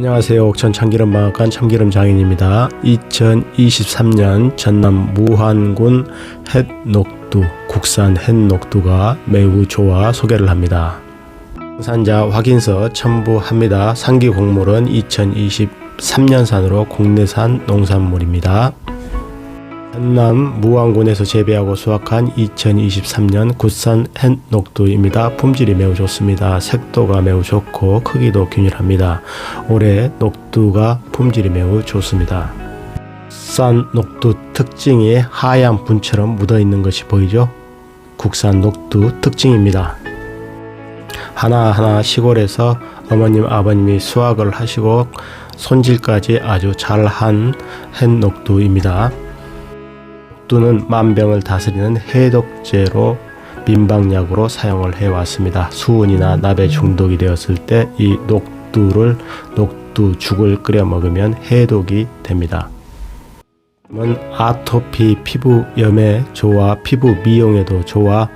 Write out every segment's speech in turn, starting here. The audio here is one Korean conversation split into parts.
안녕하세요. 옥천 참기름마을간 참기름 장인입니다. 2023년 전남 무안군 햇녹두 국산 햇녹두가 매우 좋아 소개를 합니다. 생산자 확인서 첨부합니다. 상기 곡물은 2023년산으로 국내산 농산물입니다. 전남 무안군에서 재배하고 수확한 2023년 국산 햇녹두입니다. 품질이 매우 좋습니다. 색도가 매우 좋고 크기도 균일합니다. 올해 녹두가 품질이 매우 좋습니다. 국산 녹두 특징이 하얀 분처럼 묻어 있는 것이 보이죠? 국산 녹두 특징입니다. 하나하나 시골에서 어머님 아버님이 수확을 하시고 손질까지 아주 잘한 햇녹두입니다. 녹두는 만병을 다스리는 해독제로 민방약으로 사용을 해왔습니다. 수은이나 나베 중독이 되었을 때 이 녹두를 녹두죽을 끓여 먹으면 해독이 됩니다. 은 아토피 피부염에 좋아 피부 미용에도 좋아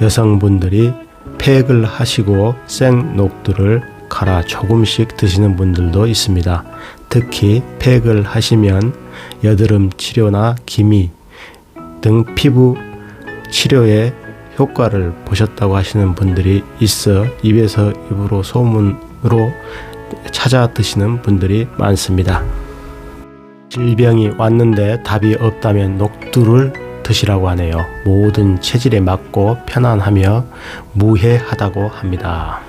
여성분들이 팩을 하시고 생 녹두를 갈아 조금씩 드시는 분들도 있습니다. 특히 팩을 하시면 여드름 치료나 기미 등 피부 치료에 효과를 보셨다고 하시는 분들이 있어 입에서 입으로 소문으로 찾아 드시는 분들이 많습니다. 질병이 왔는데 답이 없다면 녹두를 드시라고 하네요. 모든 체질에 맞고 편안하며 무해하다고 합니다.